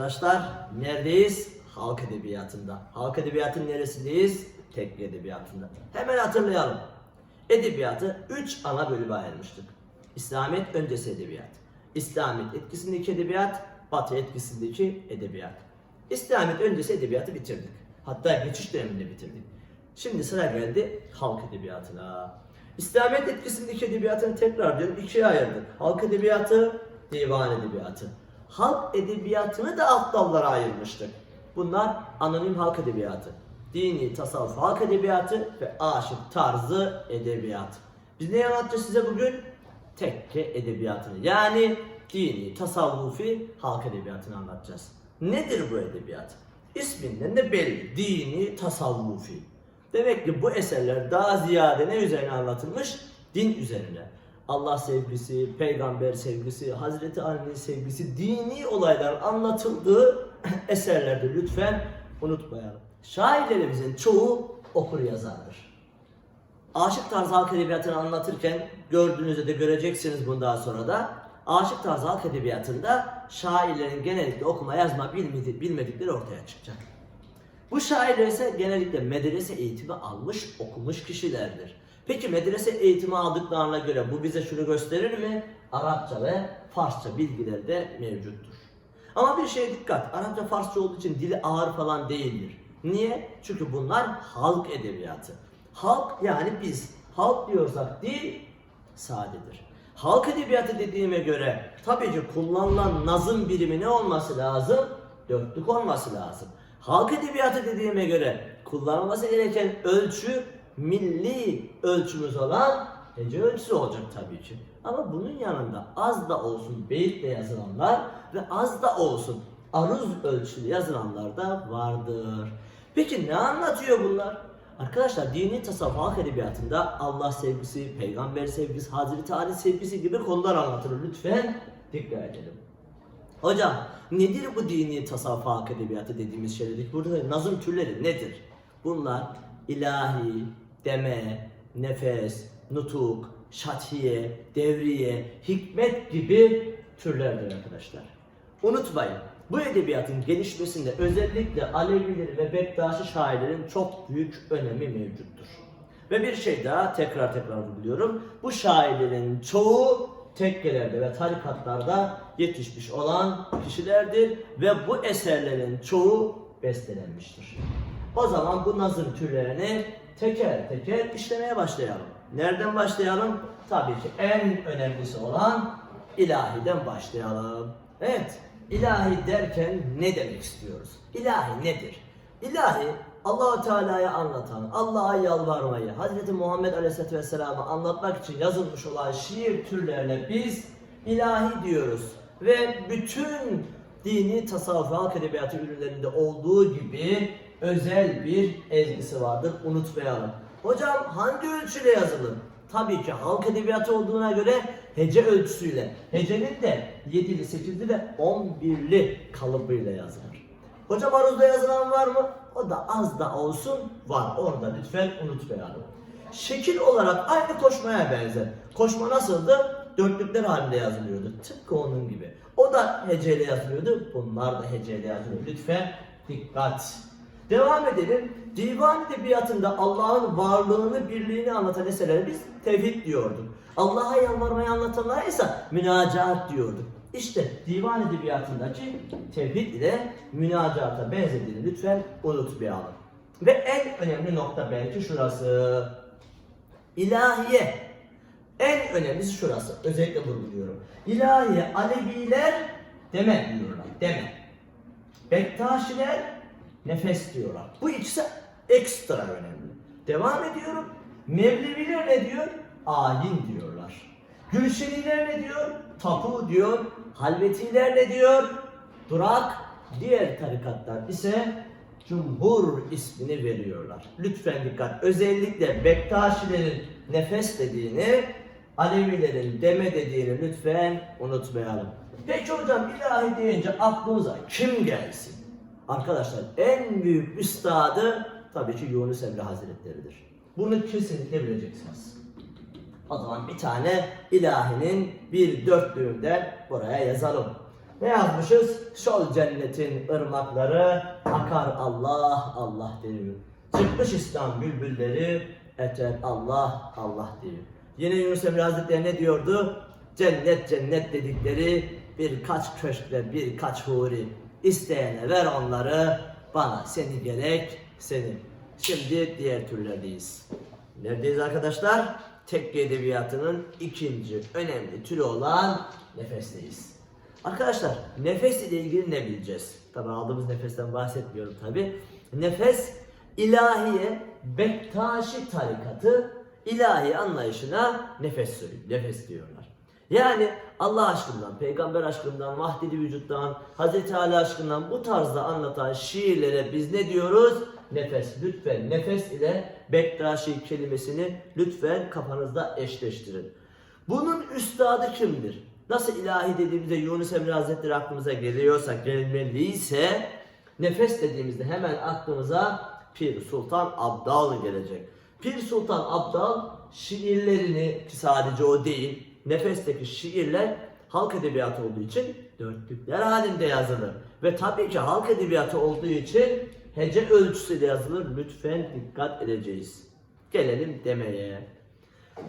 arkadaşlar. Neredeyiz? Halk edebiyatında. Halk edebiyatın neresindeyiz? Tekke edebiyatında. Hemen hatırlayalım. Edebiyatı 3 ana bölüme ayırmıştık. İslamiyet öncesi edebiyat. İslamiyet etkisindeki edebiyat, Batı etkisindeki edebiyat. İslamiyet öncesi edebiyatı bitirdik. Hatta geçiş döneminde bitirdik. Şimdi sıra geldi halk edebiyatına. İslamiyet etkisindeki edebiyatını tekrar diyorum ikiye ayırdık. Halk edebiyatı, divan edebiyatı. Halk edebiyatını da alt dallara ayırmıştık. Bunlar anonim halk edebiyatı, dini tasavvuf halk edebiyatı ve aşık tarzı edebiyat. Biz ne anlatacağız size bugün? Tekke edebiyatını yani dini tasavvufi halk edebiyatını anlatacağız. Nedir bu edebiyat? İsminden de belli. Dini tasavvufi. Demek ki bu eserler daha ziyade ne üzerine anlatılmış? Din üzerine. Allah sevgisi, peygamber sevgisi, Hazreti Ali'nin sevgisi, dini olaylar anlatıldığı eserlerde lütfen unutmayalım. Şairlerimizin çoğu okur yazardır. Aşık tarzı halk edebiyatını anlatırken gördüğünüzde de göreceksiniz bundan sonra da aşık tarzı halk edebiyatında şairlerin genellikle okuma yazma bilmedi- bilmedikleri ortaya çıkacak. Bu şairler ise genellikle medrese eğitimi almış, okumuş kişilerdir. Peki medrese eğitimi aldıklarına göre bu bize şunu gösterir mi? Arapça ve Farsça bilgileri de mevcuttur. Ama bir şeye dikkat, Arapça Farsça olduğu için dili ağır falan değildir. Niye? Çünkü bunlar halk edebiyatı. Halk yani biz. Halk diyorsak dil sadedir. Halk edebiyatı dediğime göre tabii ki kullanılan nazım birimi ne olması lazım? Dörtlük olması lazım. Halk edebiyatı dediğime göre kullanılması gereken ölçü milli ölçümüz olan hece ölçüsü olacak tabii ki. Ama bunun yanında az da olsun beyitle yazılanlar ve az da olsun aruz ölçülü yazılanlar da vardır. Peki ne anlatıyor bunlar? Arkadaşlar dini tasavvuf halk edebiyatında Allah sevgisi, peygamber sevgisi, Hazreti Ali sevgisi gibi konular anlatılır. Lütfen dikkat edelim. Hocam nedir bu dini tasavvuf halk edebiyatı dediğimiz şey dedik. Burada nazım türleri nedir? Bunlar ilahi, deme, nefes, nutuk, şatiye, devriye, hikmet gibi türlerdir arkadaşlar. Unutmayın bu edebiyatın gelişmesinde özellikle Alevileri ve Bektaşi şairlerin çok büyük önemi mevcuttur. Ve bir şey daha tekrar tekrar vurguluyorum. Bu şairlerin çoğu tekkelerde ve tarikatlarda yetişmiş olan kişilerdir ve bu eserlerin çoğu bestelenmiştir. O zaman bu nazım türlerini teker teker işlemeye başlayalım. Nereden başlayalım? Tabii ki en önemlisi olan ilahiden başlayalım. Evet, ilahi derken ne demek istiyoruz? İlahi nedir? İlahi Allahu Teala'ya anlatan, Allah'a yalvarmayı, Hz. Muhammed Aleyhisselatü Vesselam'ı anlatmak için yazılmış olan şiir türlerine biz ilahi diyoruz. Ve bütün dini tasavvuf halk edebiyatı ürünlerinde olduğu gibi özel bir ezgisi vardır. Unutmayalım. Hocam hangi ölçüyle yazılır? Tabii ki halk edebiyatı olduğuna göre hece ölçüsüyle. Hecenin de 7'li, 8'li ve 11'li kalıbıyla yazılır. Hocam aruzda yazılan var mı? O da az da olsun var. Orada lütfen unutmayalım. Şekil olarak aynı koşmaya benzer. Koşma nasıldı? Dörtlükler halinde yazılıyordu. Tıpkı onun gibi. O da heceyle yazılıyordu. Bunlar da heceyle yazılıyor. Lütfen dikkat. Devam edelim. Divan edebiyatında Allah'ın varlığını, birliğini anlatan eserlere biz tevhid diyorduk. Allah'a yalvarmayı anlatanlara ise münacaat diyorduk. İşte divan edebiyatındaki tevhid ile münacata benzediğini lütfen unutmayalım. Ve en önemli nokta belki şurası. İlahiye. En önemlisi şurası. Özellikle vurguluyorum. İlahiye Aleviler deme diyorlar. Deme. Bektaşiler nefes diyorlar. Bu ikisi ekstra önemli. Devam ediyorum. Mevleviler ne diyor? Ayin diyorlar. Gülşeniler ne diyor? Tapu diyor. Halvetiler ne diyor? Durak. Diğer tarikatlar ise Cumhur ismini veriyorlar. Lütfen dikkat. Özellikle Bektaşilerin nefes dediğini, Alevilerin deme dediğini lütfen unutmayalım. Peki hocam ilahi deyince aklınıza kim gelsin? Arkadaşlar en büyük üstadı tabii ki Yunus Emre Hazretleri'dir. Bunu kesinlikle bileceksiniz. O zaman bir tane ilahinin bir dörtlüğünden buraya yazalım. Ne yazmışız? Şol cennetin ırmakları akar Allah Allah diyor. Çıkmış İslam bülbülleri eter Allah Allah diyor. Yine Yunus Emre Hazretleri ne diyordu? Cennet cennet dedikleri birkaç köşkle birkaç huri. İsteyene ver onları bana seni gerek seni. Şimdi diğer türlerdeyiz. Neredeyiz arkadaşlar? Tekke edebiyatının ikinci önemli türü olan nefesteyiz. Arkadaşlar nefes ile ilgili ne bileceğiz? Tabi aldığımız nefesten bahsetmiyorum tabi. Nefes ilahiye Bektaşi tarikatı ilahi anlayışına nefes söylüyor. Nefes diyorlar. Yani Allah aşkından, peygamber aşkından, vahdedi vücuttan, Hazreti Ali aşkından bu tarzda anlatan şiirlere biz ne diyoruz? Nefes. Lütfen nefes ile Bektaşi kelimesini lütfen kafanızda eşleştirin. Bunun üstadı kimdir? Nasıl ilahi dediğimizde Yunus Emre Hazretleri aklımıza geliyorsa, gelmeliyse nefes dediğimizde hemen aklımıza Pir Sultan Abdal gelecek. Pir Sultan Abdal şiirlerini ki sadece o değil, nefesteki şiirler halk edebiyatı olduğu için dörtlükler halinde yazılır. Ve tabii ki halk edebiyatı olduğu için hece ölçüsüyle yazılır. Lütfen dikkat edeceğiz. Gelelim demeye.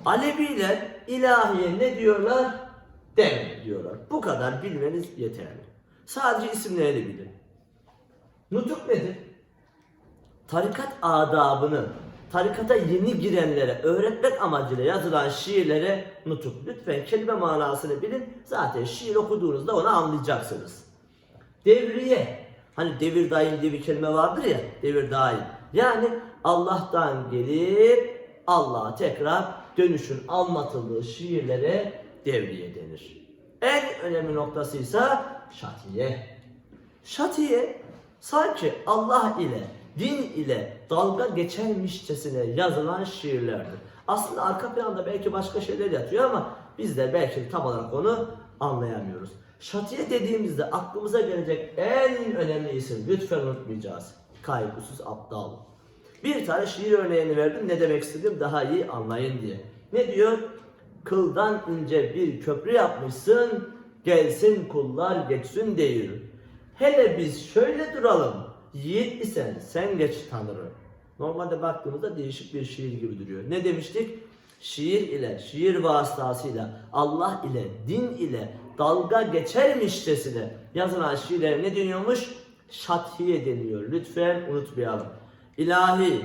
Aleviler ilahiye ne diyorlar? Deme diyorlar. Bu kadar bilmeniz yeterli. Sadece isimlerini bilin. Nutuk nedir? Tarikat adabını tarikata yeni girenlere öğretmek amacıyla yazılan şiirlere nutuk. Lütfen kelime manasını bilin. Zaten şiir okuduğunuzda onu anlayacaksınız. Devriye. Hani devir daim diye bir kelime vardır ya. Devir daim. Yani Allah'tan gelip Allah'a tekrar dönüşün anlatıldığı şiirlere devriye denir. En önemli noktası ise şatiye. Şatiye sanki Allah ile, din ile dalga geçermişçesine yazılan şiirlerdir. Aslında arka planda belki başka şeyler yatıyor ama biz de belki tam olarak onu anlayamıyoruz. Şatiye dediğimizde aklımıza gelecek en önemli isim lütfen unutmayacağız. Kaygısız aptal. Bir tane şiir örneğini verdim ne demek istedim daha iyi anlayın diye. Ne diyor? Kıldan ince bir köprü yapmışsın, gelsin kullar geçsin değil. Hele biz şöyle duralım, yiğit isen sen geç Tanrı. Normalde baktığımızda değişik bir şiir gibi duruyor. Ne demiştik? Şiir ile, şiir vasıtasıyla, Allah ile, din ile dalga geçermişçesine yazılan şiirler ne deniyormuş? Şatiye deniyor. Lütfen unutmayalım. İlahi,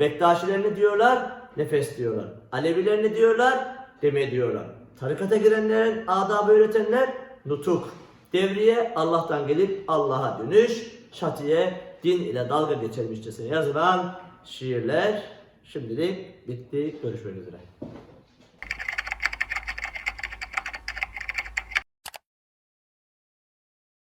Bektaşiler ne diyorlar? Nefes diyorlar. Aleviler ne diyorlar? Deme diyorlar. Tarikata girenlerin adabı öğretenler nutuk. Devriye Allah'tan gelip Allah'a dönüş. Şatiye din ile dalga geçermişçesine yazılan şiirler. Şimdilik bitti. Görüşmek üzere.